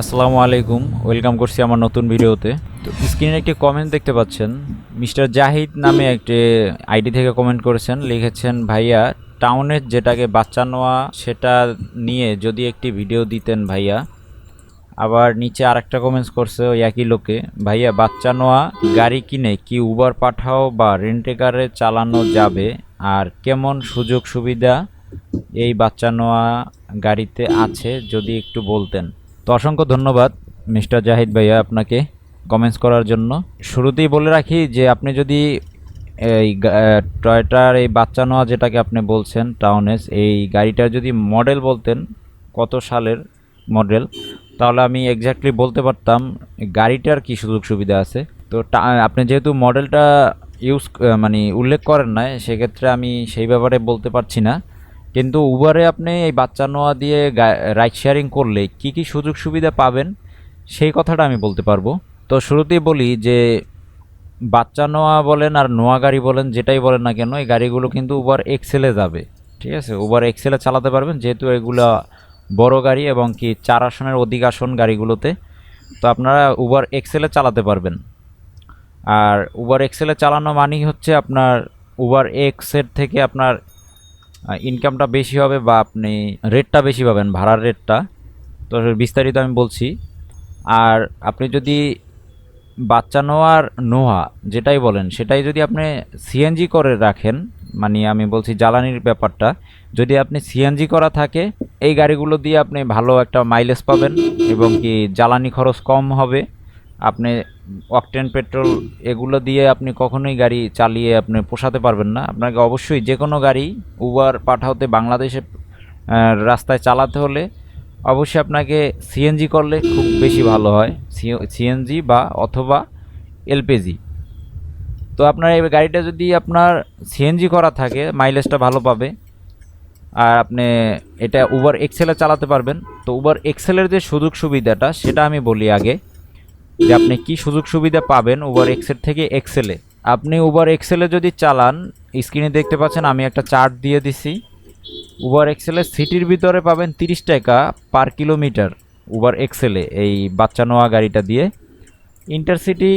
আসসালামু আলাইকুম। ওয়েলকাম করছি আমার নতুন ভিডিওতে। তো স্ক্রিনে একটি কমেন্ট দেখতে পাচ্ছেন। মিস্টার জাহিদ নামে একটি আইডি থেকে কমেন্ট করেছেন। লিখেছেন, ভাইয়া টাউনের যেটাকে বাচ্চা নেওয়া, সেটা নিয়ে যদি একটি ভিডিও দিতেন ভাইয়া। আবার নিচে আরেকটা কমেন্টস করছে ওই একই লোকে, ভাইয়া, বাচ্চা নেওয়া, গাড়ি কিনে কি উবার পাঠাও বা রেন্টে কারে চালানো যাবে? আর কেমন সুযোগ সুবিধা এই বাচ্চা নেওয়া গাড়িতে আছে? যদি একটু বলতেন। তো অসংখ্য ধন্যবাদ, মিস্টার জাহিদ ভাইয়া আপনাকে কমেন্টস করার জন্য। শুরুতেই বলে রাখি যে আপনি যদি এই টয়টার, এই বাচ্চা নেওয়া যেটাকে আপনি বলছেন টাউনেস এই গাড়িটার যদি মডেল বলতেন, কত সালের মডেল তাহলে আমি এক্স্যাক্টলি বলতে পারতাম গাড়িটার কি সুযোগ সুবিধা আছে। তো আপনি যেহেতু মডেলটা ইউজ মানে উল্লেখ করেন না সেক্ষেত্রে আমি সেই ব্যাপারে বলতে পারছি না। কিন্তু উবারে আপনি এই বাচ্চা নোয়া দিয়ে রাইড শেয়ারিং করলে কি কি সুযোগ সুবিধা পাবেন, সেই কথাটা আমি বলতে পারব। তো শুরুতেই বলি যে, বাচ্চা নোয়া বলেন আর নোয়া গাড়ি বলেন, যেটাই বলেন না কেন, এই গাড়িগুলো কিন্তু উবার এক্সেলে যাবে। ঠিক আছে? উবার এক্সেলে চালাতে পারবেন, যেহেতু এগুলা বড় গাড়ি এবং কি চার আসনের অধিক আসন গাড়িগুলোতে। তো আপনারা উবার এক্সেলে চালাতে পারবেন। আর উবার এক্সেলে চালানো মানেই হচ্ছে আপনার উবার এক্সের থেকে আপনার ইনকামটা বেশি হবে বা আপনি রেটটা বেশি পাবেন, ভাড়ার রেটটা তো বিস্তারিত আমি বলছি। আর আপনি যদি বাচ্চা নোয়ার নোহা যেটাই বলেন, সেটাই যদি আপনি সিএনজি করে রাখেন মানে আমি বলছি জ্বালানির ব্যাপারটা, যদি আপনি সিএনজি করা থাকে, এই গাড়িগুলো দিয়ে আপনি ভালো একটা মাইলেজ পাবেন এবং কি জ্বালানি খরচ কম হবে। আপনি অকটেন পেট্রোল এগুলো দিয়ে আপনি কখনোই গাড়ি চালিয়ে আপনি পোষাতে পারবেন না। আপনাকে অবশ্যই যে কোনো গাড়ি উবার পাঠাতে বাংলাদেশে রাস্তায় চালাতে হলে অবশ্যই আপনাকে সিএনজি করলে খুব বেশি ভালো হয়। সিএনজি বা অথবা এলপিজি তো আপনার এই গাড়িটা যদি আপনার সিএনজি করা থাকে মাইলেজটা ভালো পাবে। আর আপনি এটা উবার এক্সেলে চালাতে পারবেন। তো উবার এক্সেলের যে সুযোগ সুবিধাটা সেটা আমি বলি আগে। যে আপনি কি সুযোগ সুবিধা পাবেন উবার এক্সেল থেকে এক্সেলে আপনি উবার এক্সেলে যদি চালান স্ক্রিনে দেখতে পাচ্ছেন আমি একটা চার্ট দিয়ে দিছি। উবার এক্সেলে সিটির ভিতরে পাবেন তিরিশ টাকা পার কিলোমিটার উবার এক্সেলে এই বাচ্চা নোয়া গাড়িটা দিয়ে। ইন্টারসিটি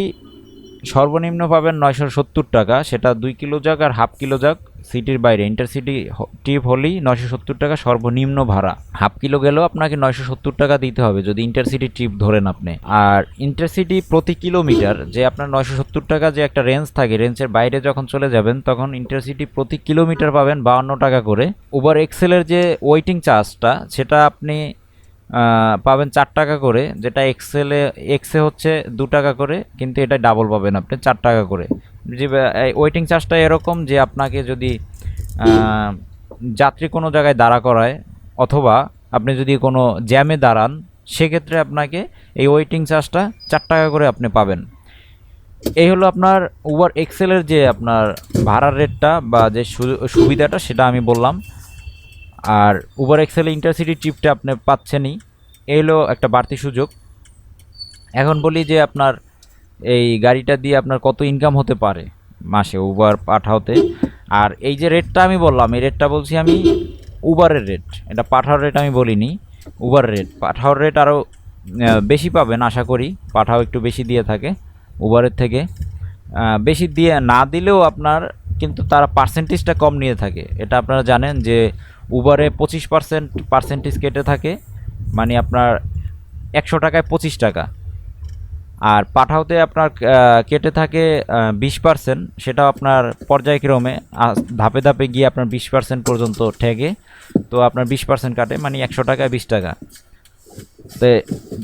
সর্বনিম্ন পাবেন নয়শো সত্তর টাকা, সেটা দুই কিলো যাক আর হাফ কিলো যাক। সিটির বাইরে, ইন্টারসিটি ট্রিপ হলেই নয়শো সত্তর টাকা সর্বনিম্ন ভাড়া। হাফ কিলো গেলেও আপনাকে নয়শো সত্তর টাকা দিতে হবে যদি ইন্টারসিটি ট্রিপ ধরেন আপনি। আর ইন্টারসিটি প্রতি কিলোমিটার যে আপনার নয়শো সত্তর টাকা যে একটা রেঞ্জ থাকে, রেঞ্জের বাইরে যখন চলে যাবেন, তখন ইন্টারসিটি প্রতি কিলোমিটার পাবেন বাউন্ন টাকা করে। উবার এক্সেলের যে ওয়েটিং চার্জটা সেটা আপনি পাবেন চার টাকা করে, যেটা এক্সেলে এক্সে হচ্ছে দু টাকা করে, কিন্তু এটা ডাবল পাবেন আপনি চার টাকা করে। ওয়েটিং চার্জটা এরকম যে আপনাকে যদি যাত্রী কোনো জায়গায় দাঁড়া করায় অথবা আপনি যদি কোনো জ্যামে দাঁড়ান, সেক্ষেত্রে আপনাকে এই ওয়েটিং চার্জটা চার টাকা করে আপনি পাবেন। এই হলো আপনার উবার এক্সেলের যে আপনার ভাড়ার রেটটা বা যে সুবিধাটা সেটা আমি বললাম। আর উবার এক্সেল ইন্টারসিটি ট্রিপটা আপনি পাচ্ছেনই। এই হলো একটা বাড়তি সুযোগ। এখন বলি যে আপনার এই গাড়িটা দিয়ে আপনার কত ইনকাম হতে পারে মাসে উবার পাঠাওতে? আর এই যে রেটটা আমি বললাম, এই রেটটা বলছি আমি উবারের রেট এটা পাঠাওয়ার রেট আমি বলিনি উবার রেট পাঠাওয়ার রেট আরও বেশি পাবেন, আশা করি। পাঠাও একটু বেশি দিয়ে থাকে উবারের থেকে। বেশি দিয়ে না দিলেও আপনার কিন্তু তারা পার্সেন্টেজটা কম নিয়ে থাকে। এটা আপনারা জানেন যে উবারে পঁচিশ পার্সেন্ট পার্সেন্টেজ কেটে থাকে। মানে আপনার একশো টাকায় পঁচিশ টাকা। আর পাঠাওতে আপনার কেটে থাকে বিশ পার্সেন্ট সেটা আপনার পর্যায়ক্রমে ধাপে ধাপে গিয়ে আপনার বিশ পার্সেন্ট পর্যন্ত ঠেকে। তো আপনার বিশ পার্সেন্ট কাটে মানে একশো টাকায় বিশ টাকা। তো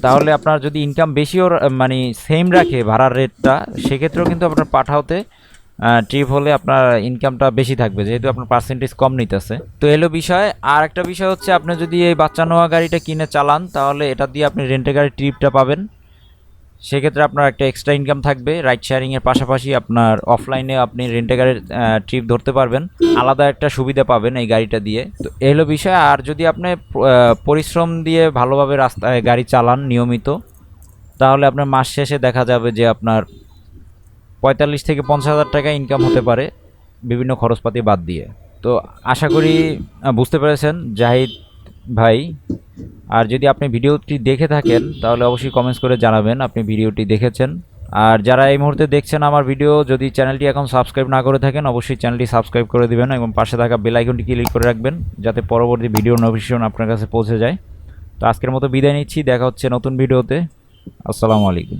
তাহলে আপনার যদি ইনকাম বেশিও মানে সেম রাখে ভাড়ার রেটটা সেক্ষেত্রেও কিন্তু আপনার পাঠাওতে ট্রিপ হলে আপনার ইনকামটা বেশি থাকবে, যেহেতু আপনার পার্সেন্টেজ কম নিতেছে। তো এলো বিষয়, আর একটা বিষয় হচ্ছে, আপনি যদি এই বাচ্চা নেওয়া গাড়িটা কিনে চালান, তাহলে এটা দিয়ে আপনি রেন্টের গাড়ির ট্রিপটা পাবেন। সেক্ষেত্রে আপনার একটা এক্সট্রা ইনকাম থাকবে রাইড শেয়ারিংয়ের পাশাপাশি আপনার অফলাইনে আপনি রেন্টে গাড়ির ট্রিপ ধরতে পারবেন। আলাদা একটা সুবিধা পাবেন এই গাড়িটা দিয়ে। তো এই হলো বিষয়, আর যদি আপনি পরিশ্রম দিয়ে ভালোভাবে রাস্তায় গাড়ি চালান নিয়মিত, তাহলে আপনার মাস শেষে দেখা যাবে যে আপনার পঁয়তাল্লিশ থেকে পঞ্চাশ হাজার টাকা ইনকাম হতে পারে বিভিন্ন খরচপাতি বাদ দিয়ে। তো আশা করি বুঝতে পেরেছেন। জাহিদ ভাই আর যদি আপনি ভিডিওটি দেখে থাকেন, তাহলে অবশ্যই কমেন্টস করে জানাবেন আপনি ভিডিওটি দেখেছেন। আর যারা এই মুহূর্তে দেখছেন আমার ভিডিও যদি চ্যানেলটি এখন সাবস্ক্রাইব না করে থাকেন, অবশ্যই চ্যানেলটি সাবস্ক্রাইব করে দেবেন এবং পাশে থাকা বেল আইকনটি ক্লিক করে রাখবেন, যাতে পরবর্তী ভিডিও নোটিফিকেশন আপনার কাছে পৌঁছে যায়। তো আজকের মতো বিদায় নিচ্ছি, দেখা হচ্ছে নতুন ভিডিওতে আসসালামু আলাইকুম।